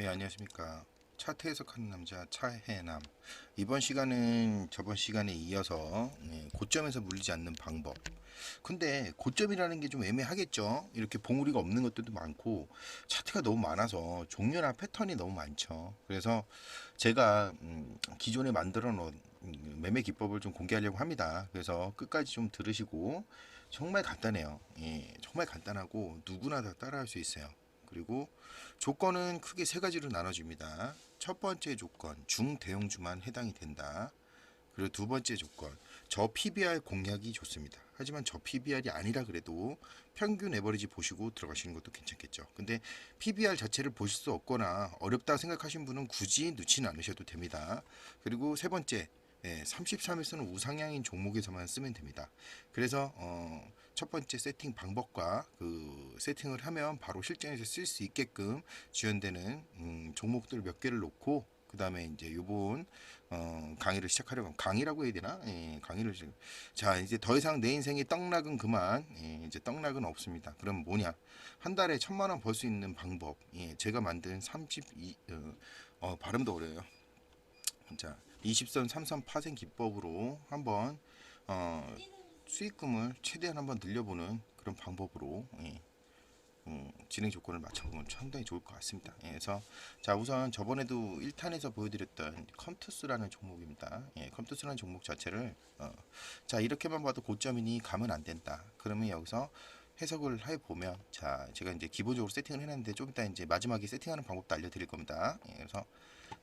네, 안녕하십니까. 차트 해석하는 남자 차해남. 이번 시간은 저번 시간에 이어서 네, 고점에서 물리지 않는 방법. 근데 고점이라는 게 좀 애매하겠죠. 이렇게 봉우리가 없는 것들도 많고 차트가 너무 많아서 종류나 패턴이 너무 많죠. 그래서 제가 음, 기존에 만들어 놓은 음, 매매 기법을 좀 공개하려고 합니다. 그래서 끝까지 좀 들으시고 정말 간단해요. 예, 정말 간단하고 누구나 다 따라할 수 있어요. 그리고 조건은 크게 세 가지로 나눠집니다. 첫 번째 조건, 중대형주만 해당이 된다. 그리고 두 번째 조건, 저 PBR 공략이 좋습니다. 하지만 저 PBR이 아니라 그래도 평균 에버리지 보시고 들어가시는 것도 괜찮겠죠. 근데 PBR 자체를 보실 수 없거나 어렵다 생각하신 분은 굳이 넣지는 않으셔도 됩니다. 그리고 세 번째, 예, 33일선은 우상향인 종목에서만 쓰면 됩니다. 그래서 어, 첫 번째 세팅 방법과 그 세팅을 하면 바로 실전에서 쓸 수 있게끔 지원되는 음, 종목들 몇 개를 놓고 그 다음에 이제 요번 어, 강의를 시작하려고 합니다. 강의라고 해야 되나? 예, 강의를 지금 자 이제 더 이상 내 인생에 떡락은 그만 예, 이제 떡락은 없습니다. 그럼 뭐냐? 한 달에 천만 원 벌 수 있는 방법. 예, 제가 만든 32 어, 어, 발음도 어려요. 자, 20선 3선 파생 기법으로 한번 어, 수익금을 최대한 한번 늘려보는 그런 방법으로 예, 음, 진행 조건을 맞춰보면 상당히 좋을 것 같습니다. 예, 그래서 자 우선 저번에도 1탄에서 보여드렸던 컴투스라는 종목입니다. 예, 컴투스라는 종목 자체를 어, 자 이렇게만 봐도 고점이니 가면 안 된다. 그러면 여기서 해석을 해 보면 자 제가 이제 기본적으로 세팅을 해놨는데 좀 이따 이제 마지막에 세팅하는 방법도 알려드릴 겁니다. 예, 그래서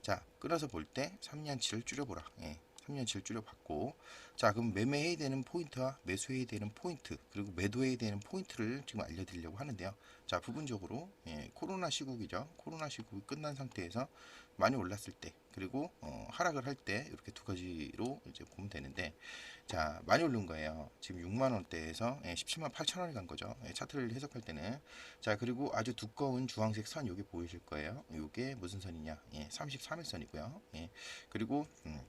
자 끊어서 볼 때 3년치를 줄여보라. 예, 3년치를 줄여봤고 자 그럼 매매해야 되는 포인트와 매수해야 되는 포인트 그리고 매도해야 되는 포인트를 지금 알려드리려고 하는데요. 자 부분적으로 예, 코로나 시국이죠. 코로나 시국이 끝난 상태에서 많이 올랐을 때 그리고 어, 하락을 할 때 이렇게 두 가지로 이제 보면 되는데 자 많이 오른 거예요. 지금 6만 원대에서 예, 17만 8천 원이 간 거죠. 예, 차트를 해석할 때는 자 그리고 아주 두꺼운 주황색 선 요게 보이실 거예요. 요게 무슨 선이냐? 예, 33일 선이고요. 예, 그리고 음,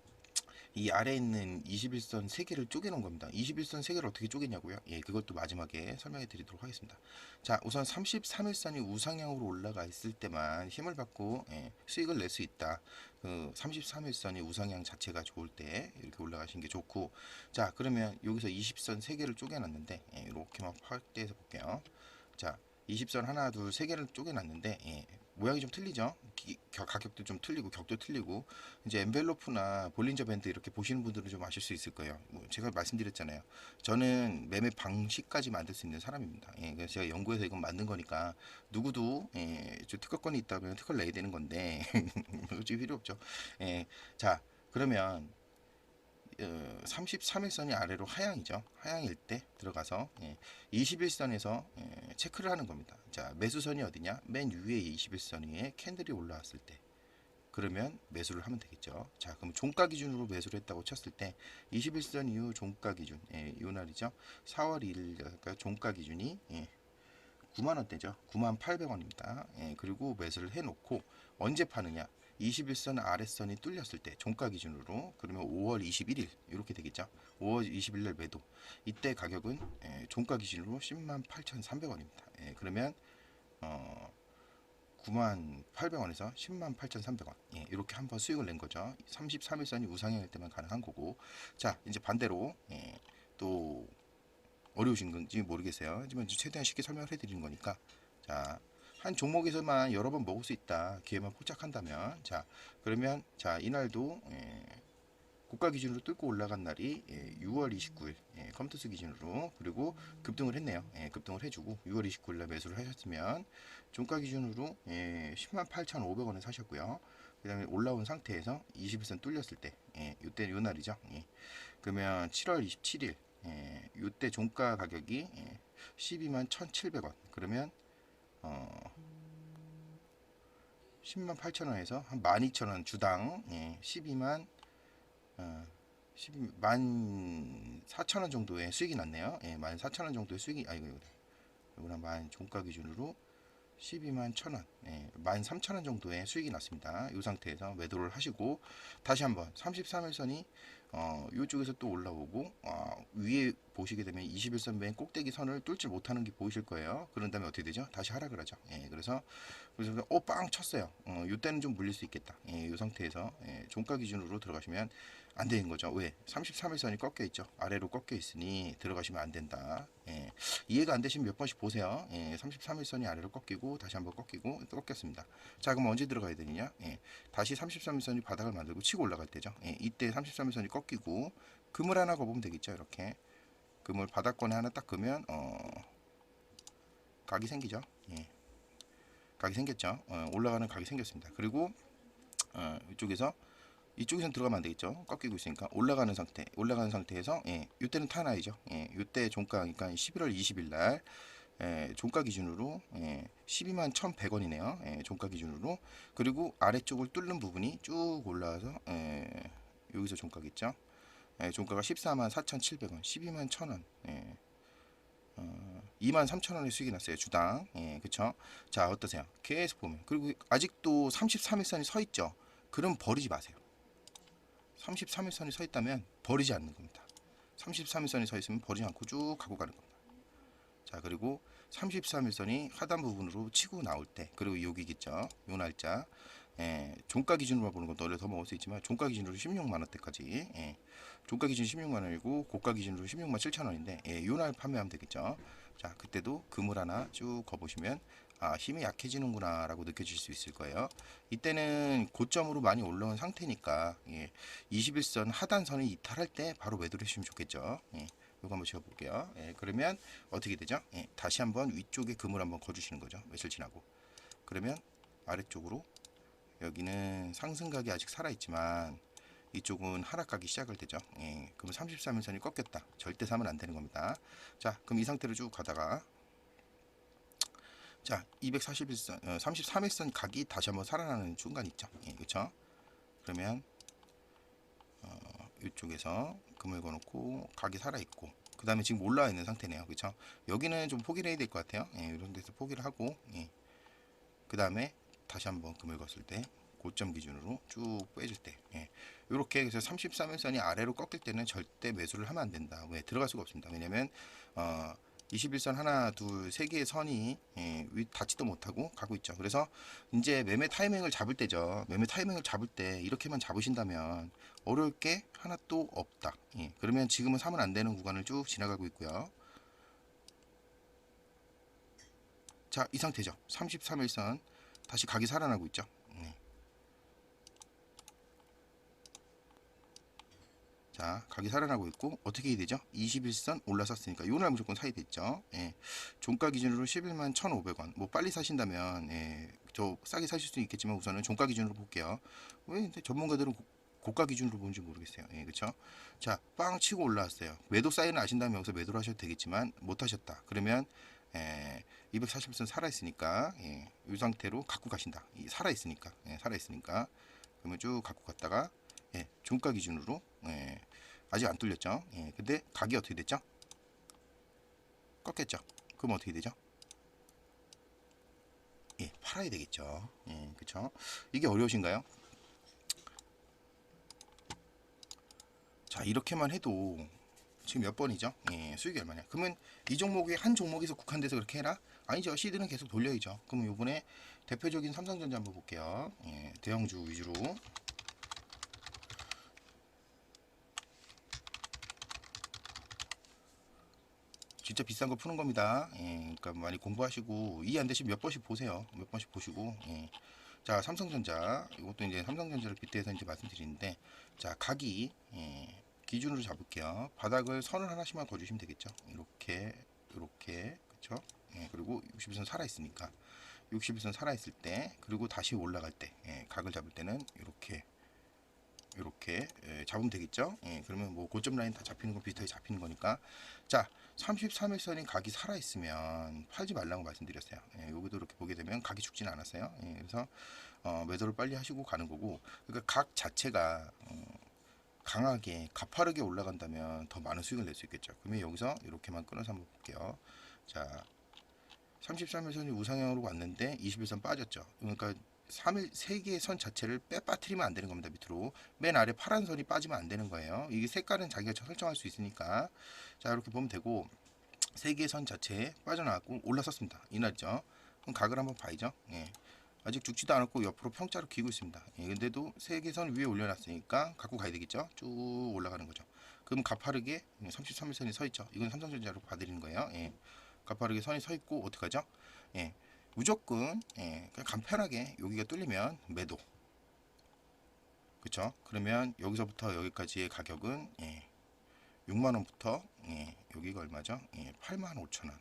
이 아래에 있는 21선 3개를 쪼개놓은 겁니다. 21선 3개를 어떻게 쪼개냐고요? 예, 그것도 마지막에 설명해 드리도록 하겠습니다. 자, 우선 33일선이 우상향으로 올라가 있을 때만 힘을 받고 예, 수익을 낼 수 있다. 그 33일선이 우상향 자체가 좋을 때 이렇게 올라가시는 게 좋고 자, 그러면 여기서 20선 3개를 쪼개놨는데 예, 이렇게만 확대해서 볼게요. 자, 20선 하나, 둘, 세 개를 쪼개놨는데 예, 모양이 좀 틀리죠. 기- 겨- 가격도 좀 틀리고 격도 틀리고 이제 엔벨로프나 볼린저 밴드 이렇게 보시는 분들은 좀 아실 수 있을 거예요. 뭐 제가 말씀드렸잖아요. 저는 매매 방식까지 만들 수 있는 사람입니다. 예, 그래서 제가 연구해서 이건 만든 거니까 누구도 예, 저 특허권이 있다면 특허를 내야 되는 건데 어찌 필요 없죠. 예, 자 그러면 어, 33일선이 아래로 하향이죠. 하향일 때 들어가서 예, 21선에서 예, 체크를 하는 겁니다. 자 매수선이 어디냐? 맨 위에 21선 위에 캔들이 올라왔을 때 그러면 매수를 하면 되겠죠. 자 그럼 종가 기준으로 매수를 했다고 쳤을 때 21선 이후 종가 기준 예, 이 날이죠. 4월 1일 그러니까 종가 기준이 예, 9만 원대죠. 9만 800원입니다. 예, 그리고 매수를 해놓고 언제 파느냐? 21선 아랫선이 뚫렸을 때 종가 기준으로 그러면 5월 21일 이렇게 되겠죠. 5월 20일 날 매도. 이때 가격은 예, 종가 기준으로 10만 8,300원입니다. 예, 그러면 어 9만 800원에서 10만 8,300원. 예, 이렇게 한번 수익을 낸 거죠. 33일선이 우상향일 때만 가능한 거고. 자, 이제 반대로 예, 또 어려우신 건지 모르겠어요. 하지만 최대한 쉽게 설명을 해드리는 거니까 자. 한 종목에서만 여러 번 먹을 수 있다. 기회만 포착한다면. 자, 그러면, 자, 이날도, 예, 고가 기준으로 뚫고 올라간 날이 예, 6월 29일 예, 컴투스 기준으로 그리고 급등을 했네요. 예, 급등을 해주고 6월 29일 날 매수를 하셨으면 종가 기준으로 예, 10만 8,500원에 사셨고요. 그 다음에 올라온 상태에서 21선 뚫렸을 때 예, 이때 요 날이죠. 예, 그러면 7월 27일 예, 이때 종가 가격이 예, 12만 1,700원. 그러면 어 10만 8천 원에서 한 12,000원 주당 예, 12만 어, 12만 4천 원 정도의 수익이 났네요. 예, 1만 4천 원 정도의 수익이 아이고 이거 이거는 만 종가 기준으로 12만 1,000원, 예, 13,000원 정도의 수익이 났습니다. 이 상태에서 매도를 하시고 다시 한번 33일선이 어, 이쪽에서 또 올라오고 어, 위에 보시게 되면 21선 맨 꼭대기 선을 뚫지 못하는 게 보이실 거예요. 그런 다음에 어떻게 되죠? 다시 하락을 하죠. 예, 그래서 그래서 어 빵 쳤어요. 어, 이때는 좀 물릴 수 있겠다. 예, 이 상태에서 예, 종가 기준으로 들어가시면 안 되는 거죠. 왜? 33일선이 꺾여 있죠. 아래로 꺾여 있으니 들어가시면 안 된다. 예, 이해가 안 되시면 몇 번씩 보세요. 예, 33일선이 아래로 꺾이고 다시 한번 꺾이고 또 꺾였습니다. 자, 그럼 언제 들어가야 되느냐? 예, 다시 33일선이 바닥을 만들고 치고 올라갈 때죠. 예, 이때 33일선이 꺾 이고 금을 하나 거보면 되겠죠. 이렇게 금을 바닥권에 하나 딱 그면 어, 각이 생기죠. 예, 각이 생겼죠. 어, 올라가는 각이 생겼습니다. 그리고 어, 이쪽에서 이쪽에선 들어가면 안 되겠죠. 꺾이고 있으니까 올라가는 상태, 올라가는 상태에서 예, 이때는 타나이죠. 예, 이때 종가 그러니까 11월 20일 날 예, 종가 기준으로 예, 12만 1,100원이네요. 예, 종가 기준으로 그리고 아래쪽을 뚫는 부분이 쭉 올라와서 예, 여기서 종가겠죠. 예, 종가가 14만 4,700원, 12만 1,000원. 예. 어, 2만 3천 원의 수익이 났어요 주당 예 그쵸 자 어떠세요 계속 보면 그리고 아직도 33일선이 서 있죠 그럼 버리지 마세요 33일선이 서 있다면 버리지 않는 겁니다. 33일선이 서 있으면 버리지 않고 쭉 가고 가는 겁니다. 자 그리고 33일선이 하단 부분으로 치고 나올 때 그리고 여기겠죠. 요 날짜 예, 종가 기준으로 보는 건 원래 더 먹을 수 있지만 종가 기준으로 16만 원대까지 예, 종가 기준 16만 원이고 고가 기준으로 16만 7천 원인데 예, 요날 판매하면 되겠죠. 자 그때도 그물 하나 쭉 거보시면 아 힘이 약해지는구나 라고 느껴질 수 있을 거예요. 이때는 고점으로 많이 올라온 상태니까 예, 21선 하단선을 이탈할 때 바로 매도를 해주시면 좋겠죠. 예, 요거 한번 지워볼게요. 예, 그러면 어떻게 되죠? 예, 다시 한번 위쪽에 금을 한번 거주시는 거죠. 며칠 지나고 그러면 아래쪽으로 여기는 상승각이 아직 살아있지만 이쪽은 하락가기 시작을 되죠. 예, 그럼 33일선이 꺾였다. 절대 사면 안 되는 겁니다. 자, 그럼 이 상태로 쭉 가다가 자, 241선, 어, 33일선 각이 다시 한번 살아나는 순간 있죠. 예, 그렇죠? 그러면 어, 이쪽에서 금을 거놓고 각이 살아 있고 그 다음에 지금 올라와 있는 상태네요. 그렇죠? 여기는 좀 포기를 해야 될 것 같아요. 예, 이런 데서 포기를 하고 예. 그 다음에 다시 한번 금을 걷을 때 고점 기준으로 쭉 빼줄 때 예. 이렇게 해서 33일선이 아래로 꺾일 때는 절대 매수를 하면 안 된다. 왜 들어갈 수가 없습니다. 왜냐면 어, 21선 하나 둘 세 개의 선이 예, 위 닿지도 못하고 가고 있죠. 그래서 이제 매매 타이밍을 잡을 때죠. 매매 타이밍을 잡을 때 이렇게만 잡으신다면 어려울 게 하나도 없다. 예, 그러면 지금은 사면 안 되는 구간을 쭉 지나가고 있고요. 자, 이 상태죠. 33일선 다시 각이 살아나고 있죠. 네. 자, 각이 살아나고 있고 어떻게 해야 되죠? 21선 올라섰으니까 요날 무조건 사야 됐죠. 예. 종가 기준으로 11만 1,500원. 뭐 빨리 사신다면 예. 저 싸게 사실 수 있겠지만 우선은 종가 기준으로 볼게요. 왜 전문가들은 고- 고가 기준으로 보는지 모르겠어요. 예, 그렇죠? 자, 빵 치고 올라왔어요. 매도 사인을 아신다면 여기서 매도를 하셔도 되겠지만 못 하셨다. 그러면 예, 240선 살아 있으니까 예, 이 상태로 갖고 가신다. 이 살아 있으니까. 예, 살아 있으니까. 그러면 쭉 갖고 갔다가 예, 종가 기준으로 예, 아직 안 뚫렸죠. 예, 근데 각이 어떻게 됐죠? 꺾였죠. 그럼 어떻게 되죠? 예, 팔아야 되겠죠. 예, 그렇죠. 이게 어려우신가요? 자, 이렇게만 해도 지금 몇 번이죠? 예, 수익이 얼마냐? 그러면 이 종목이 한 종목에서 국한돼서 그렇게 해라? 아니죠. 시드는 계속 돌려야죠. 그러면 요번에 대표적인 삼성전자 한번 볼게요. 예, 대형주 위주로. 진짜 비싼 거 푸는 겁니다. 예, 그러니까 많이 공부하시고 이해 안 되시면 몇 번씩 보세요. 몇 번씩 보시고. 예. 자, 삼성전자 이것도 이제 삼성전자를 빗대서 이제 말씀드리는데, 자, 각이 예, 기준으로 잡을게요. 바닥을 선을 하나씩만 거주시면 되겠죠. 이렇게, 이렇게, 그렇죠? 예, 그리고 60선 살아 있으니까 60선 살아 있을 때, 그리고 다시 올라갈 때, 예, 각을 잡을 때는 이렇게. 이렇게 예, 잡으면 되겠죠. 예, 그러면 뭐 고점 라인 다 잡히는 거 비슷하게 잡히는 거니까 자 33일선인 각이 살아 있으면 팔지 말라고 말씀드렸어요. 예, 여기도 이렇게 보게 되면 각이 죽지는 않았어요. 예, 그래서 어, 매도를 빨리 하시고 가는 거고 그러니까 각 자체가 어, 강하게 가파르게 올라간다면 더 많은 수익을 낼 수 있겠죠. 그러면 여기서 이렇게만 끊어서 한번 볼게요. 자 33일선이 우상향으로 왔는데 21선 빠졌죠. 그러니까 3일 세 개의 선 자체를 빼 빠뜨리면 안 되는 겁니다. 밑으로 맨 아래 파란 선이 빠지면 안 되는 거예요. 이게 색깔은 자기가 설정할 수 있으니까 자 이렇게 보면 되고 세 개의 선 자체에 빠져나왔고 올라섰습니다. 이날이죠. 그럼 각을 한번 봐야죠. 예. 아직 죽지도 않았고 옆으로 평자로 기고 있습니다. 예, 근데도 세개선 위에 올려놨으니까 갖고 가야 되겠죠. 쭉 올라가는 거죠. 그럼 가파르게 33일선이 서 있죠. 이건 삼성전자로 봐드리는 거예요. 예. 가파르게 선이 서 있고 어떡하죠? 예. 무조건 예, 그냥 간편하게 여기가 뚫리면 매도. 그쵸? 그러면 여기서부터 여기까지의 가격은 예, 6만 원부터 예, 여기가 얼마죠? 예, 8만 5천 원.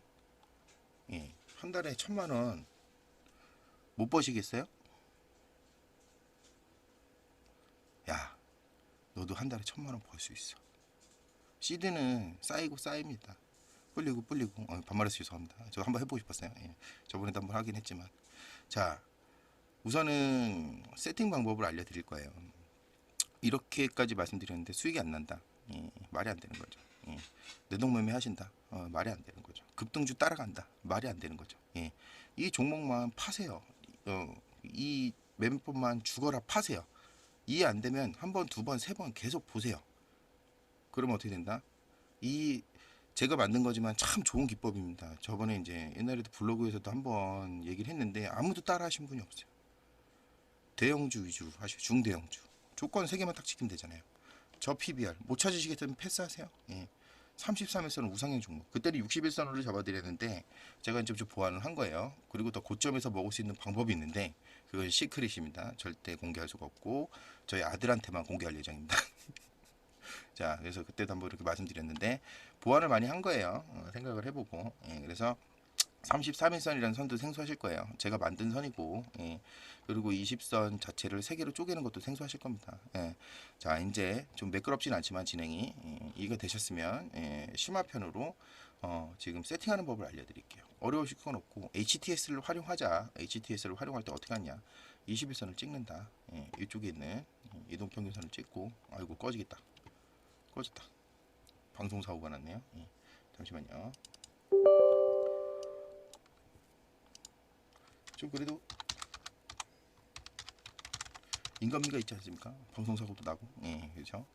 예, 한 달에 천만 원 못 버시겠어요? 야, 너도 한 달에 천만 원 벌 수 있어. 시드는 쌓이고 쌓입니다. 불리고 불리고 어, 반말해서 죄송합니다. 저 한번 해보고 싶었어요. 예. 저번에도 한번 하긴 했지만 자 우선은 세팅 방법을 알려드릴 거예요. 이렇게까지 말씀드렸는데 수익이 안 난다. 예, 말이 안 되는 거죠. 예. 내동매매 하신다. 어, 말이 안 되는 거죠. 급등주 따라간다. 말이 안 되는 거죠. 예. 이 종목만 파세요. 어, 이 매매법만 죽어라 파세요. 이해 안 되면 한 번, 두 번, 세 번 계속 보세요. 그러면 어떻게 된다? 이 제가 만든 거지만 참 좋은 기법입니다. 저번에 이제 옛날에도 블로그에서도 한번 얘기를 했는데 아무도 따라 하신 분이 없어요. 대형주 위주로 하시고 중대형주. 조건 세 개만 딱 지키면 되잖아요. 저 PBR 못 찾으시겠다면 패스하세요. 예. 33일선은 우상향 종목. 그때는 61선으로 잡아드렸는데 제가 이제 좀 보완을 한 거예요. 그리고 더 고점에서 먹을 수 있는 방법이 있는데 그건 시크릿입니다. 절대 공개할 수가 없고 저희 아들한테만 공개할 예정입니다. 자, 그래서 그때도 한번 이렇게 말씀드렸는데 보완을 많이 한 거예요. 어, 생각을 해보고 예, 그래서 33일선이라는 선도 생소하실 거예요. 제가 만든 선이고 예, 그리고 20선 자체를 세 개로 쪼개는 것도 생소하실 겁니다. 예, 자, 이제 좀 매끄럽진 않지만 진행이 예, 이해가 되셨으면 예, 심화편으로 어, 지금 세팅하는 법을 알려드릴게요. 어려우실 건 없고 HTS를 활용하자. HTS를 활용할 때 어떻게 하냐? 21선을 찍는다. 예, 이쪽에 있는 이동평균선을 찍고 아이고 꺼지겠다. 꺼졌다. 방송 사고가 났네요. 예, 잠시만요. 좀 그래도 인간미가 있지 않습니까? 방송 사고도 나고, 예, 그렇죠.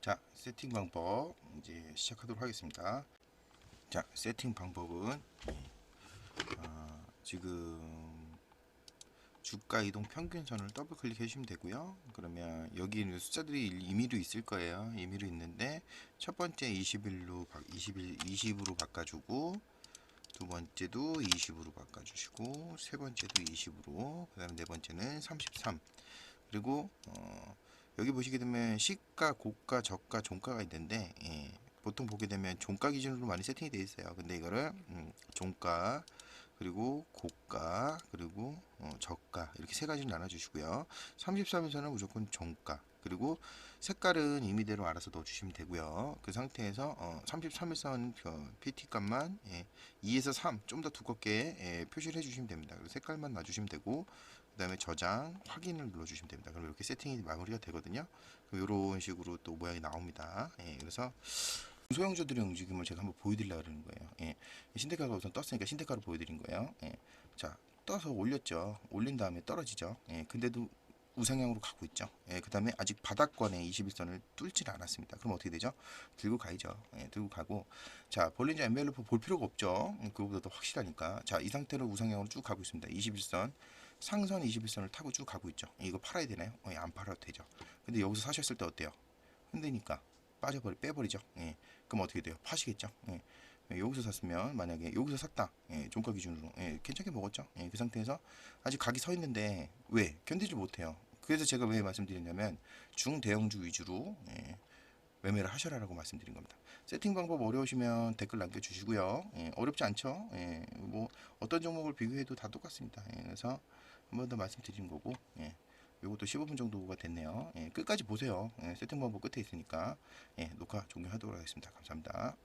자, 세팅 방법 이제 시작하도록 하겠습니다. 자, 세팅 방법은 아, 지금 주가 이동 평균선을 더블 클릭해 주시면 되고요. 그러면 여기 있는 숫자들이 임의로 있을 거예요. 임의로 있는데 첫 번째 21로 20일 20으로 바꿔주고 두 번째도 20으로 바꿔주시고 세 번째도 20으로 그 다음에 네 번째는 33 그리고 어, 여기 보시게 되면 시가, 고가, 저가, 종가가 있는데 예, 보통 보게 되면 종가 기준으로 많이 세팅이 되어 있어요. 근데 이거를 음, 종가 그리고 고가 그리고 어, 저가 이렇게 세 가지를 나눠주시고요. 33에서는 무조건 종가 그리고 색깔은 임의대로 알아서 넣어주시면 되고요. 그 상태에서 어, 33일선 PT 값만 예, 2에서 3 좀 더 두껍게 예, 표시를 해주시면 됩니다. 그리고 색깔만 놔주시면 되고 그 다음에 저장 확인을 눌러주시면 됩니다. 그럼 이렇게 세팅이 마무리가 되거든요. 그럼 이런 식으로 또 모양이 나옵니다. 예, 그래서 소형주들의 움직임을 제가 한번 보여드리려고 그러는 거예요. 예. 신데카가 우선 떴으니까 신데카를 보여드린 거예요. 예. 자, 떠서 올렸죠. 올린 다음에 떨어지죠. 예. 근데도 우상향으로 가고 있죠. 예. 그 다음에 아직 바닥권의 21선을 뚫질 않았습니다. 그럼 어떻게 되죠? 들고 가야죠. 예. 들고 가고. 자, 볼린저 엔벨로프 볼 필요가 없죠. 음, 그거보다 더 확실하니까. 자, 이 상태로 우상향으로 쭉 가고 있습니다. 21선. 상선 21선을 타고 쭉 가고 있죠. 예, 이거 팔아야 되나요? 어, 예, 안 팔아도 되죠. 근데 여기서 사셨을 때 어때요? 흔드니까 빠져버리 빼버리죠. 예. 그럼 어떻게 돼요? 파시겠죠. 예. 예, 여기서 샀으면 만약에 여기서 샀다. 예, 종가 기준으로 예, 괜찮게 먹었죠. 예, 그 상태에서 아직 각이 서 있는데 왜 견디지 못해요. 그래서 제가 왜 말씀드렸냐면 중대형주 위주로 예, 매매를 하셔라라고 말씀드린 겁니다. 세팅 방법 어려우시면 댓글 남겨주시고요. 예, 어렵지 않죠? 예, 뭐 어떤 종목을 비교해도 다 똑같습니다. 예, 그래서 한 번 더 말씀드린 거고. 예. 요것도 15분 정도가 됐네요. 예, 끝까지 보세요. 예, 세팅 방법 끝에 있으니까 예, 녹화 종료하도록 하겠습니다. 감사합니다.